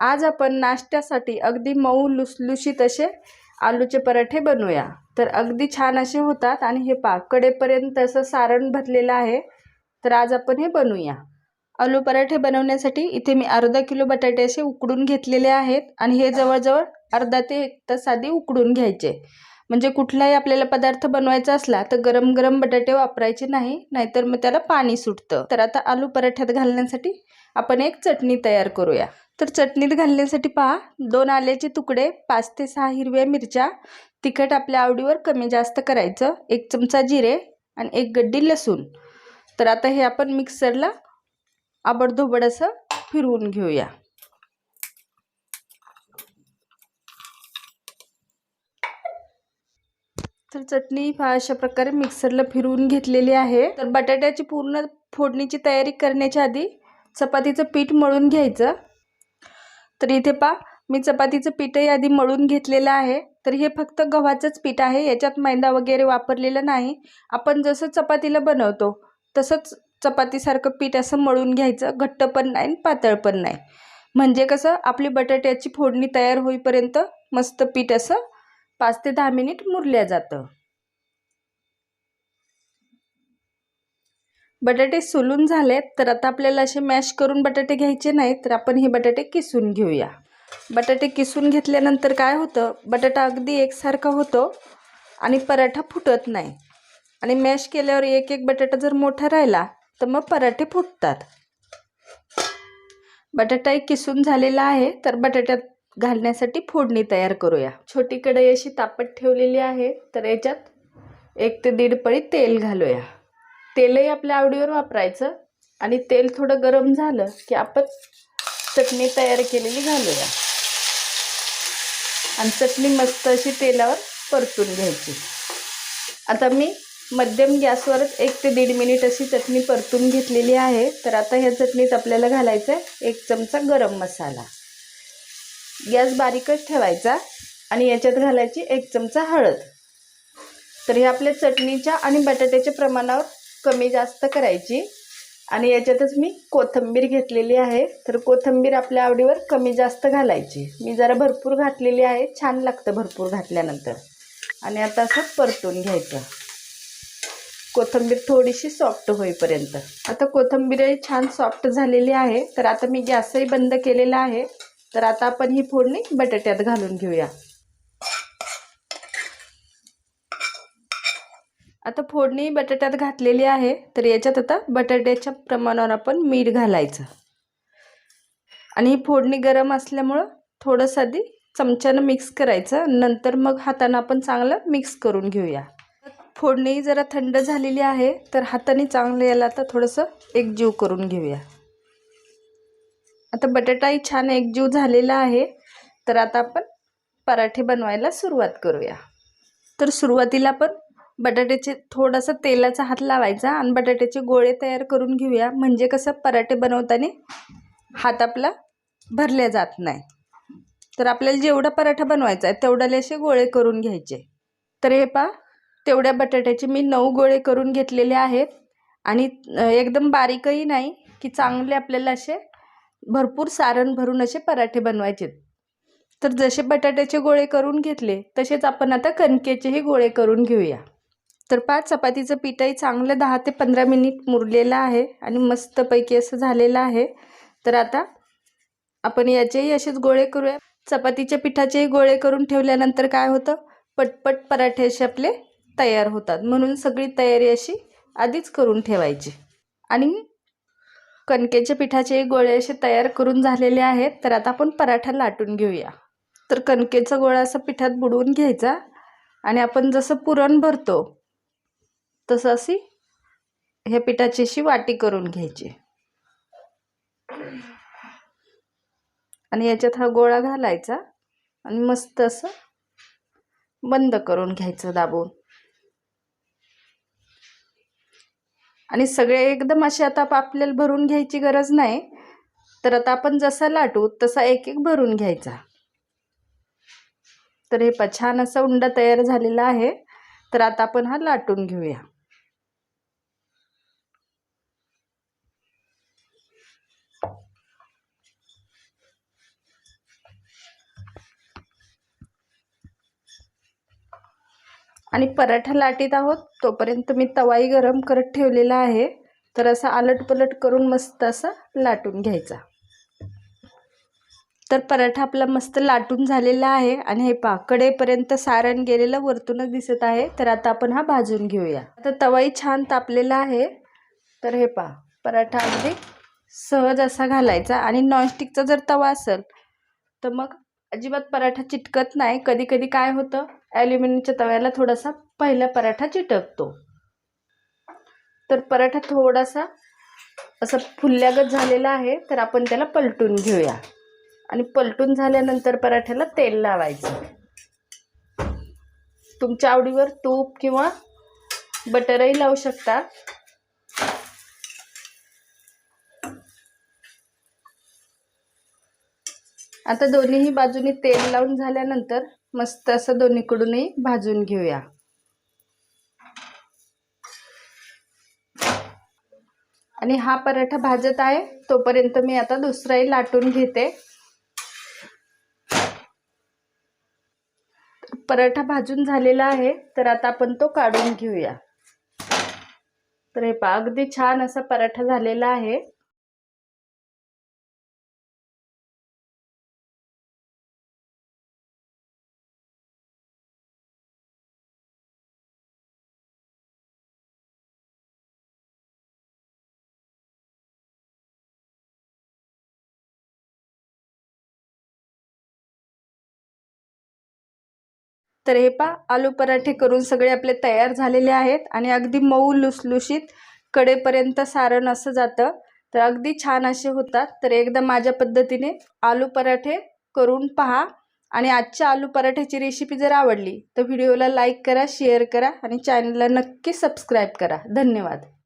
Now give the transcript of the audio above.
आज आपण नाश्त्यासाठी अगदी मऊ लुसलुशीत असे आलूचे पराठे बनवूया. तर अगदी छान असे होतात आणि हे पा कडेपर्यंत असं सारण भरलेलं आहे. तर आज आपण हे बनवूया. आलू पराठे बनवण्यासाठी इथे मी अर्धा किलो बटाटे असे उकडून घेतलेले आहेत आणि हे जवळजवळ अर्धा ते एक तास आधी उकडून घ्यायचे. म्हणजे कुठलाही आपल्याला पदार्थ बनवायचा असला तर गरम गरम बटाटे वापरायचे नाही नाहीतर मग त्याला पाणी सुटतं. तर आता आलू पराठ्यात घालण्यासाठी आपण एक चटणी तयार करूया. तर चटणीत घालण्यासाठी पहा दोन आल्याचे तुकडे पाच ते सहा हिरव्या मिरच्या तिखट आपल्या आवडीवर कमी जास्त करायचं एक चमचा जिरे आणि एक गड्डी लसूण. तर आता हे आपण मिक्सरला आबडधोबड असं फिरवून घेऊया. तर चटणी पहा अशा प्रकारे मिक्सरला फिरवून घेतलेली आहे. तर बटाट्याची पूर्ण फोडणीची तयारी करण्याच्या आधी चपातीचं पीठ मळून घ्यायचं. तर इथे पा मी चपातीचं पीठही आधी मळून घेतलेलं आहे. तर हे फक्त गव्हाचंच पीठ आहे याच्यात मैदा वगैरे वापरलेलं नाही. आपण जसं चपातीला बनवतो तसंच चपातीसारखं पीठ असं मळून घ्यायचं घट्ट पण नाही आणि पातळ पण नाही. म्हणजे कसं आपली बटाट्याची फोडणी तयार होईपर्यंत मस्त पीठ असं पाच ते दहा मिनिट मुरल्या जातं. बटाटे सोलून झालेत तर आता आपल्याला असे मॅश करून बटाटे घ्यायचे नाहीत तर आपण हे बटाटे किसून घेऊया. बटाटे किसून घेतल्यानंतर काय होतं? बटाटा अगदी एकसारखा होतो आणि पराठा फुटत नाही. आणि मॅश केल्यावर एक एक बटाटा जर मोठा राहिला तर मग पराठे फुटतात. बटाटाही किसून झालेला आहे तर बटाट्यात घालण्यासाठी फोडणी तयार करूया. छोटी कढई अशी तापत ठेवलेली आहे तर याच्यात एक ते दीड पळी तेल घालूया. तेलही आपल्या आवडीवर वापरायचं आणि तेल थोडं गरम झालं की आपण चटणी तयार केलेली घालूया. आणि चटणी मस्त अशी तेलावर परतून घ्यायची. आता मी मध्यम गॅसवरच एक ते दीड मिनिट अशी चटणी परतून घेतलेली आहे तर आता ह्या चटणीत आपल्याला घालायचं आहे एक चमचा गरम मसाला. गॅस बारीकच ठेवायचा आणि याच्यात घालायची एक चमचा हळद. तर हे आपल्या चटणीच्या आणि बटाट्याच्या प्रमाणावर कमी जास्त करायची. आणि याच्यातच मी कोथिंबीर घेतलेली आहे. तर कोथिंबीर आपल्या आवडीवर कमी जास्त घालायची. मी जरा भरपूर घातलेली आहे. छान लागतं भरपूर घातल्यानंतर. आणि आता असं परतून घ्यायचं. कोथिंबीर थोडीशी सॉफ्ट होईपर्यंत. आता कोथिंबीरही छान सॉफ्ट झालेली आहे. तर आता मी गॅसही बंद केलेला आहे. तर आता आपण ही फोडणी बटाट्यात घालून घेऊया. आता फोडणी बटाट्यात घातलेली आहे तर याच्यात आता बटाट्याच्या प्रमाणावर आपण मीठ घालायचं. आणि ही फोडणी गरम असल्यामुळं थोडंसं आधी चमच्यानं मिक्स करायचं नंतर मग हातानं आपण चांगलं मिक्स करून घेऊया. फोडणी जरा थंड झालेली आहे तर हाताने चांगलं याला आता थोडंसं एकजीव करून घेऊया. आता बटाटाही छान एकजीव झालेला आहे. तर आता आपण पराठे बनवायला सुरुवात करूया. तर सुरुवातीला आपण बटाट्याचे थोडासा तेलाचा हात लावायचा आणि बटाट्याचे गोळे तयार करून घेऊया. म्हणजे कसं पराठे बनवताना हात आपला भरल्या जात नाही. तर आपल्याला जेवढा पराठा बनवायचा आहे तेवढ्याले असे गोळे करून घ्यायचे. तर हे पा तेवढ्या बटाट्याचे मी नऊ गोळे करून घेतलेले आहेत. आणि एकदम बारीकही नाही की चांगले आपल्याला असे भरपूर सारण भरून असे पराठे बनवायचे तर जसे बटाट्याचे गोळे करून घेतले तसेच आपण आता कणकेचेही गोळे करून घेऊया. तर पाच चपातीचं पिठही चांगलं दहा ते पंधरा मिनिट मुरलेलं आहे आणि मस्तपैकी असं झालेलं आहे. तर आता आपण याचेही असेच गोळे करूया. चपातीच्या पिठाचेही गोळे करून ठेवल्यानंतर काय होतं? पटपट पराठे असे आपले तयार होतात. म्हणून सगळी तयारी अशी आधीच करून ठेवायची. आणि कणकेच्या पिठाचे गोळे असे तयार करून झालेले आहेत तर आता आपण पराठा लाटून घेऊया. तर कणकेचा गोळा असा पिठात बुडवून घ्यायचा आणि आपण जसं पुरण भरतो तसं अशी ह्या पिठाची अशी वाटी करून घ्यायची. आणि याच्यात हा गोळा घालायचा आणि मस्त असं बंद करून घ्यायचं दाबून. आणि सगळे एकदम असे आता आपल्याला भरून घ्यायची गरज नाही. तर आता आपण जसा लाटू तसा एक एक भरून घ्यायचा. तर हे प छान असा उंडा तयार झालेला आहे. तर आता आपण हा लाटून घेऊया. आणि पराठा लाटीत आहोत तोपर्यंत मी तवाई गरम करत ठेवलेला आहे. तर असं आलटपलट करून मस्त असं लाटून घ्यायचा. तर पराठा आपला मस्त लाटून झालेला आहे आणि हे पहा कडेपर्यंत सारण गेलेलं वरतूनच दिसत आहे. तर आता आपण हा भाजून घेऊया. आता तवाई छान तापलेला आहे. तर हे पा पराठा अगदी सहज असा घालायचा आणि नॉनस्टिकचा जर तवा असेल तर मग अजिबात पराठा चिटकत नाही. कधी कधी काय होतं ॲल्युमिनियमच्या तव्याला थोडासा पहिला पराठा चिटकतो. तर पराठा थोडासा असं फुल्ल्यागत झालेला आहे तर आपण त्याला पलटून घेऊया. आणि पलटून झाल्यानंतर पराठ्याला तेल लावायचं. तुमच्या आवडीवर तूप किंवा बटरही लावू शकता. आता दोन्हीही बाजूनी तेल लावून झाल्यानंतर मस्त असं दोन्हीकडूनही भाजून घेऊया. आणि हा पराठा भाजत आहे तोपर्यंत मी आता दुसराही लाटून घेते. पराठा भाजून झालेला आहे तर आता आपण तो काढून घेऊया. तर हे पा अगदी छान असा पराठा झालेला आहे. तर हे पा आलू पराठे करून सगळे आपले तयार झालेले आहेत आणि अगदी मऊ लुसलुशीत कडेपर्यंत सारण असं जातं. तर अगदी छान असे होतात. तर एकदा माझ्या पद्धतीने आलू पराठे करून पहा. आणि आजच्या आलू पराठ्याची रेसिपी जर आवडली तर व्हिडिओला लाईक करा शेअर करा आणि चॅनलला नक्की सबस्क्राईब करा. धन्यवाद.